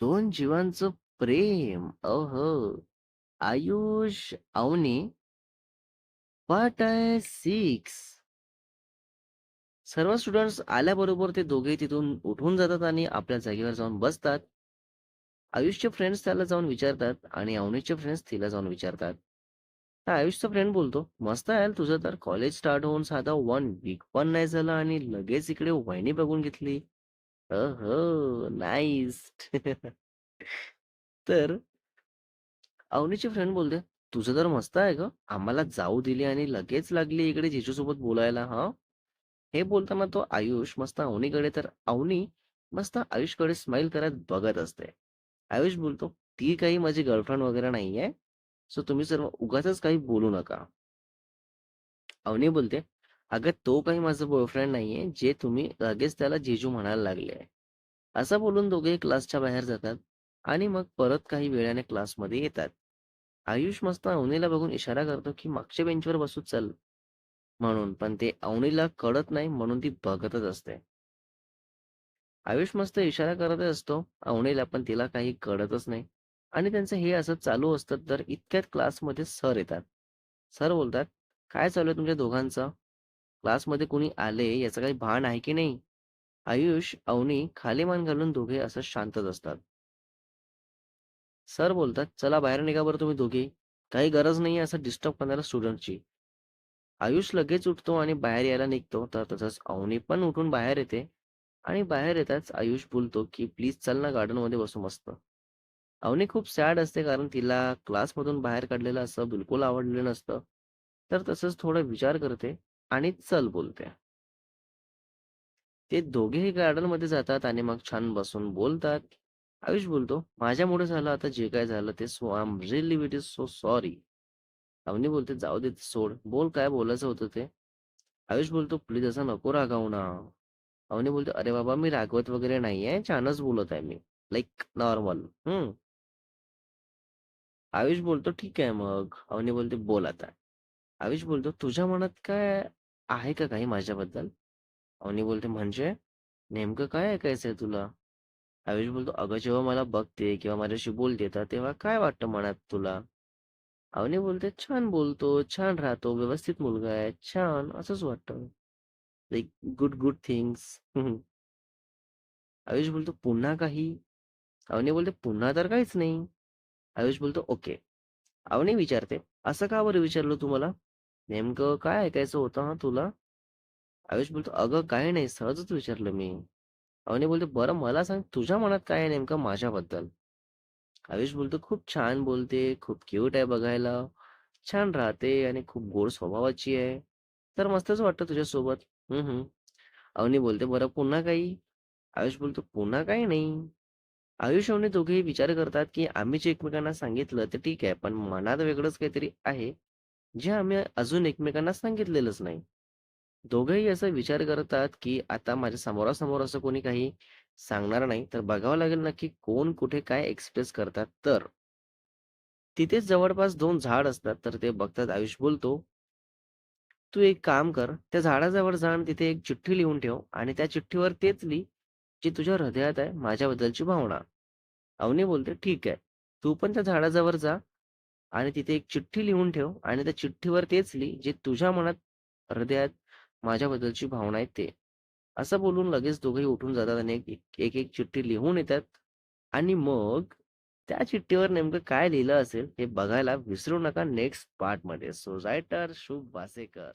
दोन जीवांचं प्रेम. अहो आयुष, अवनी पार्ट आहे सिक्स सर्व स्टुडंट्स आल्याबरोबर ते दोघे तिथून उठून जातात आणि आपल्या जागेवर जाऊन बसतात. आयुषचे फ्रेंड्स त्याला जाऊन विचारतात आणि अवनीचे फ्रेंड्स तिला जाऊन विचारतात. आयुषचा फ्रेंड बोलतो, "मस्त आहे तुझं तर कॉलेज स्टार्ट होऊन साधा वन वीक पण नाही झालं आणि लगेच इकडे वहिनी बघून घेतली. ओहो! नाईस." तर अवनीची फ्रेंड बोलते, "तुझं तर मस्त आहे गं. आम्हाला जाऊ दिली आणि लगेच लागली इकडे जिजूसोबत बोलायला हां?" हे बोलताना तो आयुष मस्त अवनीकडे तर अवनी मस्त आयुषकडे स्माईल करत बघत असते. आयुष बोलतो, "ती काही माझी गर्लफ्रेंड वगैरे नाहीये. सो तुम्ही सर्व उगाचच काही बोलू नका." अवनी बोलते, "अगं तो काही माझा बॉयफ्रेंड नाहीये, जे तुम्ही लगेच त्याला जेजू म्हणायला लागले." असं बोलून दोघे क्लासच्या बाहेर जातात आणि मग परत काही वेळाने क्लासमध्ये येतात. आयुष मस्त अवनीला बघून इशारा करतो, की मागच्या बेंचवर बसू चल म्हणून. पण ते अवनीला कळत नाही म्हणून ती बघतच असते. आयुष मस्त इशारा करतच असतो अवनीला, पण तिला काही कळतच नाही आणि त्यांचं हे असं चालू असतं, तर इतक्यात क्लासमध्ये सर येतात. सर बोलतात, "काय चालू आहे तुमच्या दोघांचं? क्लासमध्ये कोणी आले याचं काही भान आहे की नाही?" आयुष, अवनी खाली मान घालून दोघे असं शांतच असतात. सर बोलतात, "चला बाहेर निघा बरं तुम्ही दोघे काही गरज नाही असं डिस्टर्ब करणाऱ्या स्टुडंटची." आयुष लगेच उठतो आणि बाहेर यायला निघतो. तर तसंच अवनी पण उठून बाहेर येते आणि बाहेर येताच आयुष बोलतो, की "प्लीज चल ना गार्डनमध्ये बसू मस्त." अवनी खूप सॅड असते कारण तिला क्लासमधून बाहेर काढलेलं असं बिलकुल आवडलेलं नसतं. तर तसंच थोडा विचार करते आणि चल बोलते. ते दोघेही गार्डनमध्ये जातात आणि मग छान बसून बोलतात. आयुष बोलतो, "माझ्यामुळे झालं आता जे काय झालं ते so I am really is so sorry." Avani बोलते, "जाऊ दे सोड. बोल काय बोलायचं होतं ते?" आयुष बोलतो, "प्लीज असं नको रागावू ना." अवनी बोलतो "अरे बाबा मी रागवत वगैरे नाहीये. छानच बोलत आहे मी. Like normal." हम्म आयुष बोलतो, "ठीक आहे मग." अवनी बोलते, "बोल आता." आयुष बोलतो, "तुझ्या मनात काय आहे का काही माझ्याबद्दल?" अवनी बोलते, "म्हणजे? नेमकं काय ऐकायचंय तुला?" आयुष बोलतो, "अगं जेव्हा मला बघते किंवा माझ्याशी बोलते तर तेव्हा काय वाटतं मनात तुला?" अवनी बोलते, "छान बोलतो, छान राहतो, व्यवस्थित मुलगा आहे, छान असंच वाटतं. Like good, good things." Ayush बोलतो, "पुन्हा काही?" अवनी बोलते, "पुन्हा तर काहीच नाही." आयुष बोलतो, "ओके." अवनी विचारते, "असं का बरं विचारलं तुम्हाला नेमकं काय ऐकायचं होतं हा तुला?" आयुष बोलतो, "अगं काही नाही, सहजच विचारलं मी." अवनी बोलते, "बरं मला सांग तुझ्या मनात काय आहे नेमकं माझ्याबद्दल?" आयुष बोलतो, "खूप छान बोलते, खूप क्यूट आहे बघायला, छान राहते आणि खूप गोड स्वभावाची आहे. तर मस्तच वाटतं तुझ्यासोबत." "हं, हं." अवनी बोलते, "बरं पुन्हा काही?" आयुष बोलतो, "पुन्हा काही नाही." आयुष अवनी दोघेही विचार करतात, की आम्ही जे एकमेकांना सांगितलं ते ठीक आहे, पण मनात वेगळंच काहीतरी आहे, जे आम्ही अजून एकमेकांना सांगितलेलंच नाही. दोघंही असा विचार करतात, की आता माझ्या समोरासमोर असं कोणी काही सांगणार नाही, तर बघावं लागेल नक्की कोण कुठे काय एक्सप्रेस करतात तर. तिथेच जवळपास दोन झाड असतात, तर ते बघतात आयुष बोलतो, "तू एक काम कर, त्या झाडाजवळ जाण तिथे एक चिठ्ठी लिहून ठेव आणि त्या चिठ्ठीवर तेच लिही, जी तुझ्या हृदयात आहे माझ्याबद्दलची भावना." अवनी बोलते, "ठीक आहे. तू पण त्या झाडाजवळ जा आणि तिथे एक चिठ्ठी लिहून ठेव आणि त्या चिठ्ठीवर तेच लिही, जे तुझ्या मनात, हृदयात माझ्याबद्दलची भावना आहे ते." असं बोलून लगेच दोघेही उठून जातात आणि एक एक एक चिठ्ठी लिहून येतात आणि मग त्या चिठ्ठीवर नेमकं काय लिहिलं असेल हे बघायला विसरू नका नेक्स्ट पार्टमध्ये. मध्ये सोसायटर शुभ वासेकर.